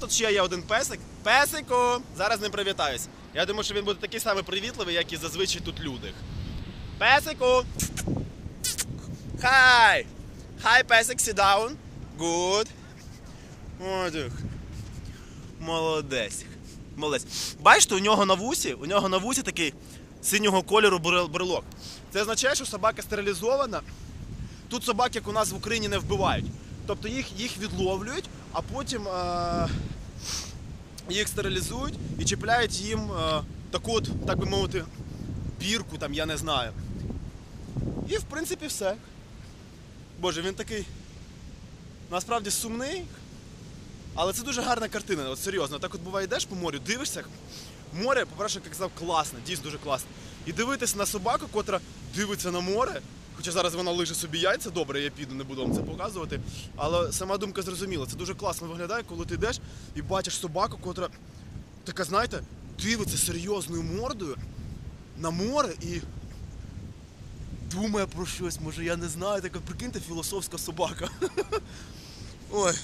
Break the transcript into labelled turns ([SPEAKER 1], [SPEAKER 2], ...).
[SPEAKER 1] Тут ще є один песик. Песику! Зараз з ним привітаюсь. Я думаю, що він буде такий самий привітливий, як і зазвичай тут люди. Песику! Хай! Хай, песик, sit down. Good. Молодець. Молодець. Бачите, у нього на вусі, у нього на вусі такий синього кольору брел- брелок. Це означає, що собака стерилізована. Тут собак, як у нас в Україні, не вбивають. Тобто їх, їх відловлюють, а потім е- їх стерилізують і чіпляють їм е- таку от, так би мовити, пірку, там, я не знаю. І в принципі все. Боже, він такий насправді сумний, але це дуже гарна картина, от серйозно. Так от буває, йдеш по морю, дивишся. Море, по-перше, як казав, класне, дійсно дуже класне. І дивитися на собаку, котра дивиться на море. Хоча зараз вона лиже собі яйця, добре, я піду, не буду вам це показувати. Але сама думка зрозуміла, це дуже класно виглядає, коли ти йдеш і бачиш собаку, котра така, знаєте, дивиться серйозною мордою на море і думає про щось, може я не знаю, така прикиньте філософська собака. Ой,